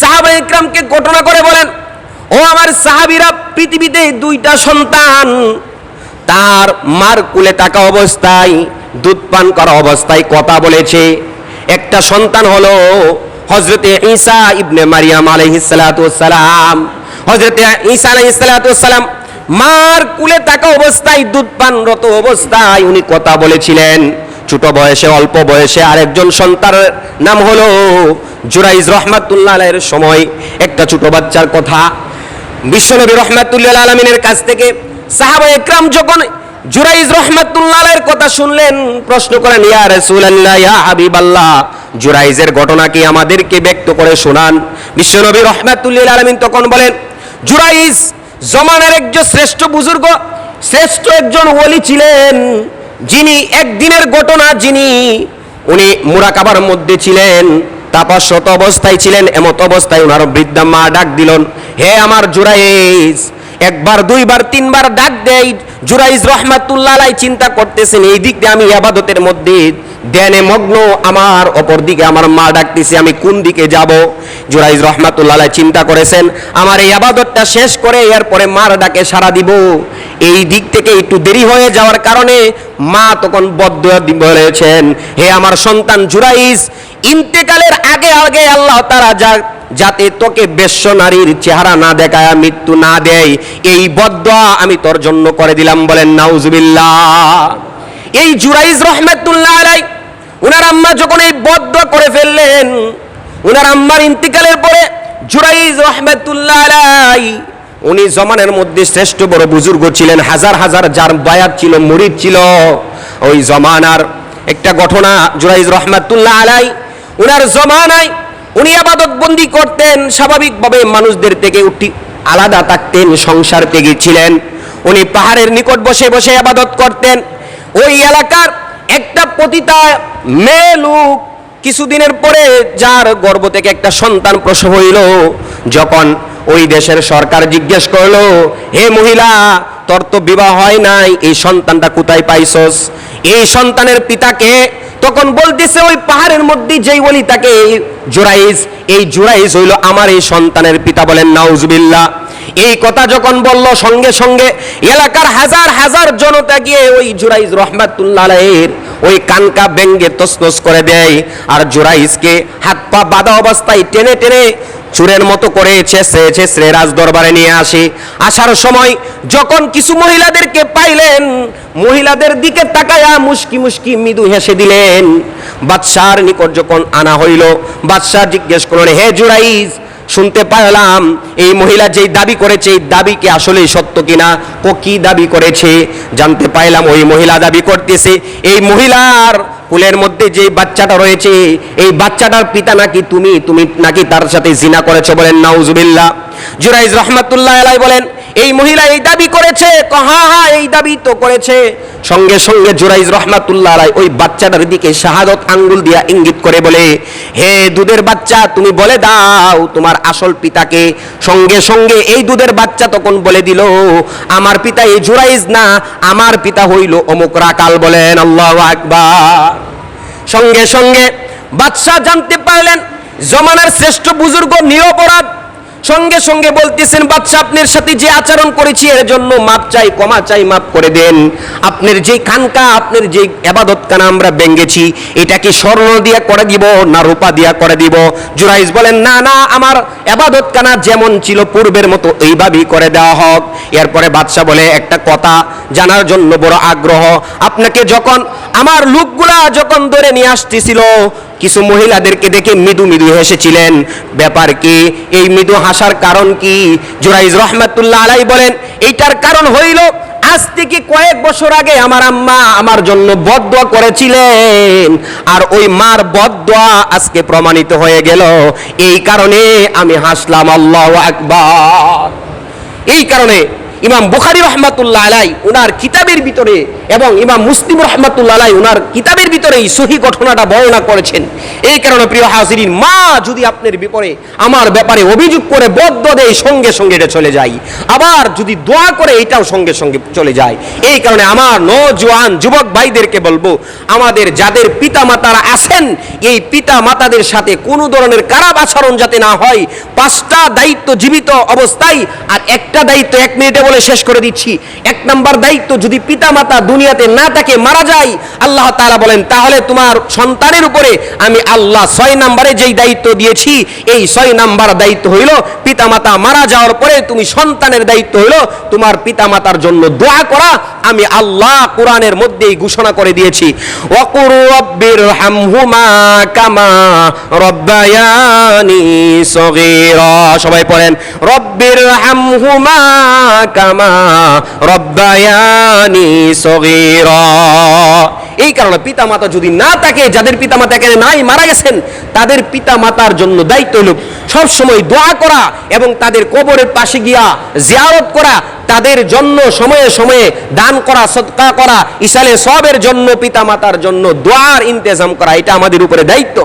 সাহাবা ইকরামকে ঘটনা করে বলেন, ও আমার সাহাবিরা পৃথিবীতে দুইটা সন্তান। তার মার কুলে থাকা অবস্থায়, দুধ পান করা অবস্থায় কথা বলেছে। একটা সন্তান হলো হজরতে ঈসা ইবনে মারিয়াম আলাইহিসসালাম হজরতে ঈসা আলাইহিসসালাম মার কুলে থাকা অবস্থায় দুধ পানরত অবস্থায় উনি কথা বলেছিলেন। ছোট বয়সে, অল্প বয়সে আরেকজন সন্তানের নাম হলো জুরাইজ রহমাতুল্লাহ আলাইহির সময়। একটা ছোট বাচ্চার কথা। বিশ্বনবী রহমাতুল্লাহ আলমিনের কাছ থেকে সাহাবা একরাম যখন জুরাইজ রহমাতুল্লাহ আলাইহির কথা শুনলেন, প্রশ্ন করেন, ইয়া রাসূলুল্লাহ, ইয়া হাবিবাল্লাহ, জুরাইজের ঘটনা কি আমাদেরকে ব্যক্ত করে শোনান? বিশ্বনবী রহমাতুল্লাহ আলমিন তখন বলেন, জুরাইজ জমানের একজন শ্রেষ্ঠ বুজুর্গ, শ্রেষ্ঠ একজন ওলি ছিলেন। যিনি একদিনের ঘটনা, যিনি উনি মুরাকাবার মধ্যে ছিলেন তাপস্যত অবস্থায় ছিলেন, এমত অবস্থায় ওনার বৃদ্ধা মা ডাক দিলেন, হে আমার জুরাইজ একবার, দুইবার, তিনবার ডাক দেয় জুরাইজ রহমাতুল্লাহ চিন্তা করতেছেন, এই দিক দিয়ে আমি আবাদতের মধ্যে ধ্যানে মগ্ন, আমার অপর দিকে আমার মা ডাকতেছে, আমি কোন দিকে যাব? জুরাইজ রহমাতুল্লাহ চিন্তা করেছেন, আমার এই আবাদতটা শেষ করে, এরপরে মার ডাকে সারা দিব। এই দিক থেকে একটু দেরি হয়ে যাওয়ার কারণে মা তখন বদ্ধ বলেছেন, হে আমার সন্তান জুরাইস, ইন্তেকালের আগে আগে আল্লাহ তারা যা যাতে তোকে বেশ্য নারীর চেহারা না দেখায়, মৃত্যু না দেয়, এই বদ্ধ আমি তোর জন্য করে দিলাম। বলেন, নাউজুবিল্লাহ। এই জুরাইজ রহমাতুল্লাহ আলাই উনার আম্মা যখন এই বদ্ধ করে ফেললেন, উনার আম্মার ইন্তিকালের পরে জুরাইজ রহমাতুল্লাহ আলাই উনি জমানের মধ্যে শ্রেষ্ঠ বড় বুজুর্গ ছিলেন, হাজার হাজার যার বায়াত ছিল, মুরিদ ছিল ওই জমানার। একটা ঘটনা, জুরাইজ রহমাতুল্লাহ আলাই, উনার জমানায় উনি আবাদত বন্দি করতেন, স্বাভাবিকভাবে মানুষদের থেকে উঠি আলাদা থাকতেন, সংসার থেকে ছিলেন। উনি পাহাড়ের নিকট বসে বসে আবাদত করতেন। ওই এলাকার একটা পতিতা মেয়ে লোক কিছুদিনের পরে যার গর্ভ থেকে একটা সন্তান প্রসব হইল, যখন ওই দেশের সরকার জিজ্ঞেস করল, হে মহিলা, তোর তো বিবাহ হয় নাই, এই সন্তানটা কোথায় পাইছস? এই সন্তানের পিতাকে তখন বলতেছে, ওই পাহাড়ের মধ্যে যেই বলি তাকে জুরাইজ, এই জুরাইজ হইল আমার এই সন্তানের পিতা বলেন, নাউজুবিল্লাহ। এই কথা যখন বলল, সঙ্গে সঙ্গে এলাকার হাজার হাজার জনতা গিয়ে ওই জুরাইজ রহমাতুল্লাহ ওই কানকা ব্যঙ্গে তসনস করে দেয় আর জুরাইজকে হাত পা বাঁধা অবস্থায় টেনে টেনে চুরের মতো করে ছেসে ছেসে রাজ দরবারে নিয়ে আসে। আসার সময় যখন কিছু মহিলাদেরকে পাইলেন, মহিলাদের দিকে তাকায়া মুশকি মুস্কি মৃদু হেসে দিলেন। বাদশার নিকট যখন আনা হইল বাদশাহ জিজ্ঞেস করলেন, হে জুরাইজ শুনতে পাইলাম এই মহিলা যেই দাবি করেছে, এই দাবি কি আসলে সত্য কিনা? ও কি দাবি করেছে? জানতে পাইলাম ওই মহিলা দাবি করতেছে। এই মহিলার কুলের মধ্যে যে বাচ্চাটা রয়েছে, এই বাচ্চাটার পিতা নাকি তুমি তুমি নাকি তার সাথে জিনা করেছ বলেন নাউজুবিল্লাহ। জুরাইজ রহমাতুল্লাহ আলাই বলেন, এই মহিলা এই দাবি করেছে হ্যাঁ হ্যাঁ এই দাবি তো করেছে। সঙ্গে সঙ্গে জুরাইজ রহমাতুল্লাহ আলাই ওই বাচ্চাটার দিকে শাহাদত আঙ্গুল দিয়া ইঙ্গিত করে বলে, হে দুধের বাচ্চা, তুমি বলে দাও, তোমার আসল পিতাকে। সঙ্গে সঙ্গে এই দুধের বাচ্চা তখন বলে দিল, আমার পিতা এই জুরাইজ না, আমার পিতা হইল অমুক রাকাল বলেন, আল্লাহ আকবার। সঙ্গে সঙ্গে বাদশাহ জানতে পারলেন, জমানার শ্রেষ্ঠ বুজুর্গ নিরপরাধ সঙ্গে সঙ্গে বলতেছেন বাদশাহ আপনার সাথে যে আচরণ করেছি, এর জন্য মাপ চাই, ক্ষমা চাই, মাপ করে দেন। আপনার যে খানকা, আপনার যে আবাদত কানা আমরা ব্যঙ্গেছি এটা কি স্বর্ণ দিয়া করে দিব না রূপা দিয়া করে দিব? জুরাইজ বলেন, না না, আমার আবাদত কানা যেমন ছিল পূর্বের মতো, এইভাবেই করে দেওয়া হোক। এরপরে বাদশাহ বলে, একটা কথা জানার জন্য বড় আগ্রহ। আপনাকে যখন আমার লোকগুলা যখন ধরে নিয়ে আসতেছিল, কিছু মহিলাদেরকে দেখে মৃদু মৃদু হেসেছিলেন। ব্যাপার কি? এই মৃদু হাসার কারণ কি? জুরাইজ রহমাতুল্লাহ আলাই বলেন, এইটার কারণ হইল, আজ থেকে কয়েক বছর আগে আমার আম্মা আমার জন্য বদদোয়া করেছিলেন। আর ওই মার বদদোয়া আজকে প্রমাণিত হয়ে গেল। এই কারণে আমি হাসলাম, আল্লাহ আকবার। এই কারণে ইমাম বুখারি রহমাতুল্লাহ আলাই ওনার কিতাবের ভিতরে এবং ইমাম মুসলিম রহমাতুল্লাহ ওনার কিতাবের ভিতরে এই সহি ঘটনাটা বর্ণনা করেছেন। এই কারণে প্রিয় হাজিরিন, মা যদি আপনার বিপরে আমার ব্যাপারে অভিযোগ করে বদ্ধ দেয়, সঙ্গে সঙ্গে এটা চলে যায়। আবার যদি দোয়া করে, এটাও সঙ্গে সঙ্গে চলে যায়। এই কারণে আমার নজওয়ান যুবক ভাইদেরকে বলব, আমাদের যাদের পিতা মাতারা আছেন, এই পিতা মাতাদের সাথে কোনো ধরনের খারাপ আচরণ যাতে না হয়, পাঁচটা দায়িত্ব জীবিত অবস্থায়, আর একটা দায়িত্ব এক মিনিটে বলে শেষ করে দিচ্ছি। এক নাম্বার দায়িত্ব যদি পিতা মাতা দুনিয়াতে না থাকে মারা যায়, আল্লাহ তাআলা বলেন, তাহলে তোমার সন্তানের উপরে আমি আল্লাহ ছয় নাম্বারে যেই দায়িত্ব দিয়েছি, এই ছয় নাম্বার দায়িত্ব হইল পিতা মাতা মারা যাওয়ার পরে তুমি সন্তানের দায়িত্ব হইল তোমার পিতা মাতার জন্য দোয়া করা। আমি আল্লাহ কোরআনের মধ্যেই ঘোষণা করে দিয়েছি কামা সবাই পড়েন, রব্বির হামহুমা কামা রব্বায়ানি সগীরা। এই কারণে পিতা মাতা যদি না থাকে, যাদের পিতা মাতা এখানে নাই, মারা গেছেন, তাদের পিতা মাতার জন্য দায়িত্ব হলো সব সময় দোয়া করা এবং তাদের কবরের পাশে গিয়া জিয়ারত করা, তাদের জন্য সময়ে সময়ে দান করা সৎকা করা ইসালে সবের জন্য পিতা মাতার জন্য দোয়ার ইন্তেজাম করা, এটা আমাদের উপরে দায়িত্ব।